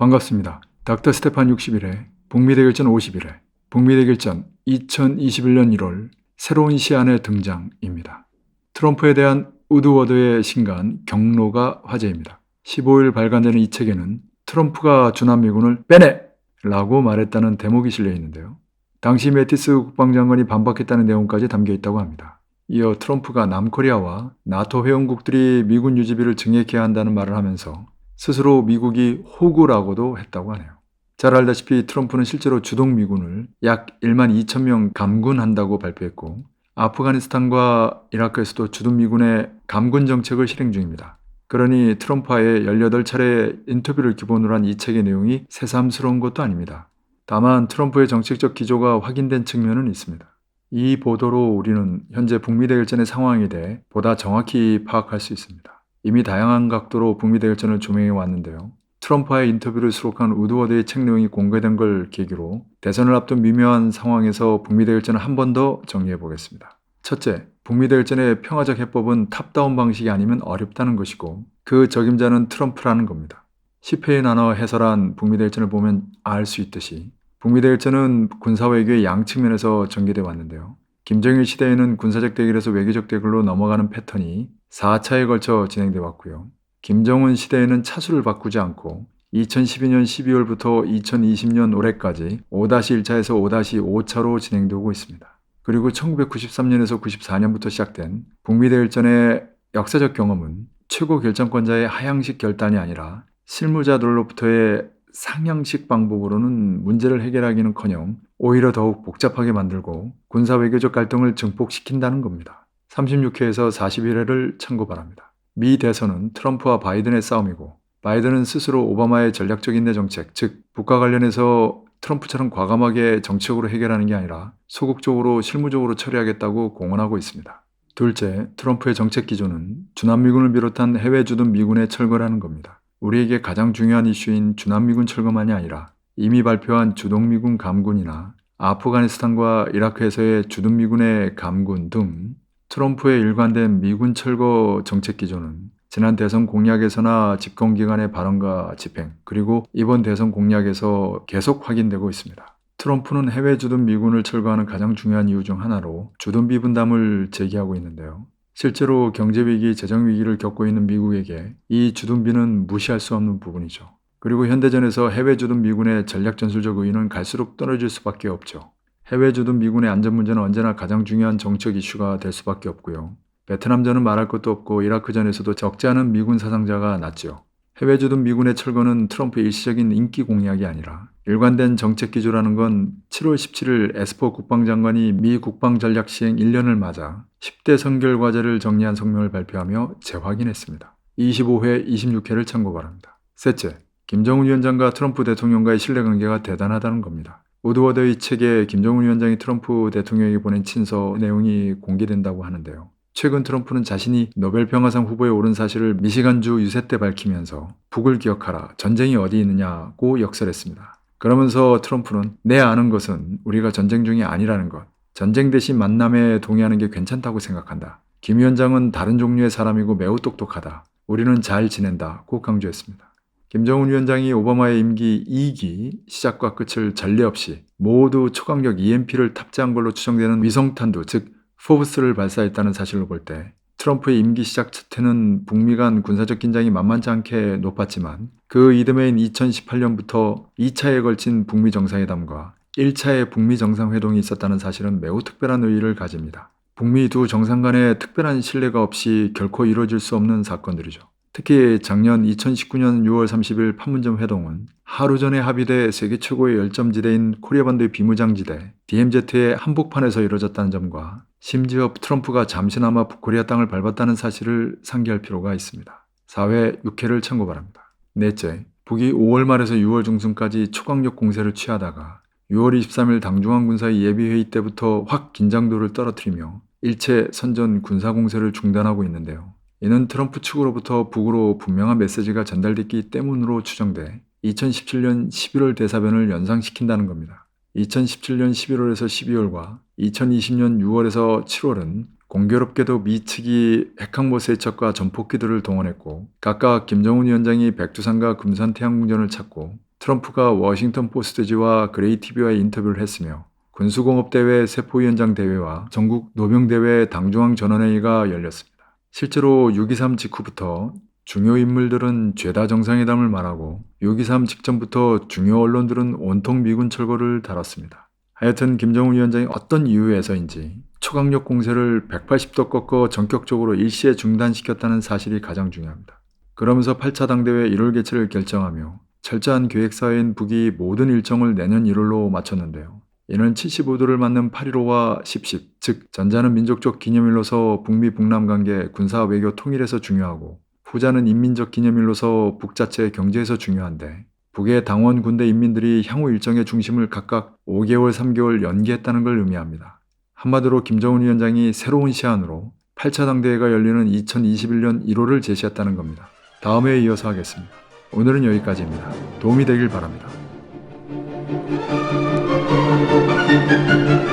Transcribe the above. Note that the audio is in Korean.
반갑습니다. 닥터 스테판 61회, 북미 대결전 51회, 북미 대결전 2021년 1월 새로운 시안의 등장입니다. 트럼프에 대한 우드워드의 신간 경로가 화제입니다. 15일 발간되는 이 책에는 트럼프가 주남 미군을 빼내! 라고 말했다는 대목이 실려 있는데요. 당시 매티스 국방장관이 반박했다는 내용까지 담겨 있다고 합니다. 이어 트럼프가 남코리아와 나토 회원국들이 미군 유지비를 증액해야 한다는 말을 하면서 스스로 미국이 호구라고도 했다고 하네요. 잘 알다시피 트럼프는 실제로 주동 미군을 약 1만 2천 명 감군한다고 발표했고 아프가니스탄과 이라크에서도 주둔 미군의 감군 정책을 실행 중입니다. 그러니 트럼프와의 18차례 인터뷰를 기본으로 한 이 책의 내용이 새삼스러운 것도 아닙니다. 다만 트럼프의 정책적 기조가 확인된 측면은 있습니다. 이 보도로 우리는 현재 북미 대결전의 상황에 대해 보다 정확히 파악할 수 있습니다. 이미 다양한 각도로 북미 대결전을 조명해 왔는데요. 트럼프와의 인터뷰를 수록한 우드워드의 책 내용이 공개된 걸 계기로 대선을 앞둔 미묘한 상황에서 북미 대결전을 한 번 더 정리해 보겠습니다. 첫째, 북미 대결전의 평화적 해법은 탑다운 방식이 아니면 어렵다는 것이고 그 적임자는 트럼프라는 겁니다. 10회에 나눠 해설한 북미 대결전을 보면 알 수 있듯이 북미 대결전은 군사 외교의 양 측면에서 전개돼 왔는데요. 김정일 시대에는 군사적 대결에서 외교적 대결로 넘어가는 패턴이 4차에 걸쳐 진행돼 왔고요. 김정은 시대에는 차수를 바꾸지 않고 2012년 12월부터 2020년 올해까지 5-1차에서 5-5차로 진행되고 있습니다. 그리고 1993년에서 94년부터 시작된 북미 대일전의 역사적 경험은 최고 결정권자의 하향식 결단이 아니라 실무자들로부터의 상향식 방법으로는 문제를 해결하기는커녕 오히려 더욱 복잡하게 만들고 군사 외교적 갈등을 증폭시킨다는 겁니다. 36회에서 41회를 참고 바랍니다. 미 대선은 트럼프와 바이든의 싸움이고 바이든은 스스로 오바마의 전략적 인내 정책, 즉 북과 관련해서 트럼프처럼 과감하게 정책으로 해결하는 게 아니라 소극적으로 실무적으로 처리하겠다고 공언하고 있습니다. 둘째, 트럼프의 정책 기조는 주남미군을 비롯한 해외 주둔 미군의 철거라는 겁니다. 우리에게 가장 중요한 이슈인 주남미군 철거만이 아니라 이미 발표한 주동미군 감군이나 아프가니스탄과 이라크에서의 주둔미군의 감군 등 트럼프의 일관된 미군 철거 정책 기조는 지난 대선 공약에서나 집권 기간의 발언과 집행, 그리고 이번 대선 공약에서 계속 확인되고 있습니다. 트럼프는 해외 주둔 미군을 철거하는 가장 중요한 이유 중 하나로 주둔비 분담을 제기하고 있는데요. 실제로 경제위기, 재정위기를 겪고 있는 미국에게 이 주둔비는 무시할 수 없는 부분이죠. 그리고 현대전에서 해외 주둔 미군의 전략 전술적 의의는 갈수록 떨어질 수밖에 없죠. 해외 주둔 미군의 안전 문제는 언제나 가장 중요한 정책 이슈가 될 수밖에 없고요. 베트남전은 말할 것도 없고 이라크전에서도 적지 않은 미군 사상자가 났죠. 해외 주둔 미군의 철거는 트럼프의 일시적인 인기 공약이 아니라 일관된 정책 기조라는 건 7월 17일 에스퍼 국방장관이 미 국방 전략 시행 1년을 맞아 10대 선결 과제를 정리한 성명을 발표하며 재확인했습니다. 25회, 26회를 참고 바랍니다. 셋째, 김정은 위원장과 트럼프 대통령과의 신뢰관계가 대단하다는 겁니다. 우드워드의 책에 김정은 위원장이 트럼프 대통령에게 보낸 친서 내용이 공개된다고 하는데요. 최근 트럼프는 자신이 노벨 평화상 후보에 오른 사실을 미시간주 유세 때 밝히면서 북을 기억하라, 전쟁이 어디 있느냐고 역설했습니다. 그러면서 트럼프는 내 아는 것은 우리가 전쟁 중이 아니라는 것, 전쟁 대신 만남에 동의하는 게 괜찮다고 생각한다. 김 위원장은 다른 종류의 사람이고 매우 똑똑하다. 우리는 잘 지낸다고 강조했습니다. 김정은 위원장이 오바마의 임기 2기 시작과 끝을 전례 없이 모두 초강력 EMP를 탑재한 걸로 추정되는 위성탄두, 즉 포브스를 발사했다는 사실로 볼 때 트럼프의 임기 시작 첫 해는 북미 간 군사적 긴장이 만만치 않게 높았지만 그 이듬해인 2018년부터 2차에 걸친 북미 정상회담과 1차의 북미 정상회동이 있었다는 사실은 매우 특별한 의의를 가집니다. 북미 두 정상 간의 특별한 신뢰가 없이 결코 이루어질 수 없는 사건들이죠. 특히 작년 2019년 6월 30일 판문점 회동은 하루 전에 합의돼 세계 최고의 열점지대인 코리아반도의 비무장지대 DMZ의 한복판에서 이뤄졌다는 점과 심지어 트럼프가 잠시나마 북코리아 땅을 밟았다는 사실을 상기할 필요가 있습니다. 4회 6회를 참고 바랍니다. 넷째, 북이 5월 말에서 6월 중순까지 초강력 공세를 취하다가 6월 23일 당중앙 군사의 예비회의 때부터 확 긴장도를 떨어뜨리며 일체 선전 군사공세를 중단하고 있는데요. 이는 트럼프 측으로부터 북으로 분명한 메시지가 전달됐기 때문으로 추정돼 2017년 11월 대사변을 연상시킨다는 겁니다. 2017년 11월에서 12월과 2020년 6월에서 7월은 공교롭게도 미 측이 핵항모 세척과 전폭기들을 동원했고 각각 김정은 위원장이 백두산과 금산 태양궁전을 찾고 트럼프가 워싱턴 포스트지와 그레이티비와의 인터뷰를 했으며 군수공업대회 세포위원장 대회와 전국 노병대회 당중앙 전원회의가 열렸습니다. 실제로 6.23 직후부터 중요 인물들은 죄다 정상회담을 말하고 6.23 직전부터 중요 언론들은 온통 미군 철거를 다뤘습니다. 하여튼 김정은 위원장이 어떤 이유에서인지 초강력 공세를 180도 꺾어 전격적으로 일시에 중단시켰다는 사실이 가장 중요합니다. 그러면서 8차 당대회 1월 개최를 결정하며 철저한 계획 사인 북이 모든 일정을 내년 1월로 마쳤는데요. 이는 75도를 맞는 8.15와 10.10, 즉 전자는 민족적 기념일로서 북미 북남 관계 군사 외교 통일에서 중요하고 후자는 인민적 기념일로서 북자체 경제에서 중요한데 북의 당원 군대 인민들이 향후 일정의 중심을 각각 5개월, 3개월 연기했다는 걸 의미합니다. 한마디로 김정은 위원장이 새로운 시한으로 8차 당대회가 열리는 2021년 1월을 제시했다는 겁니다. 다음에 이어서 하겠습니다. 오늘은 여기까지입니다. 도움이 되길 바랍니다. Thank you.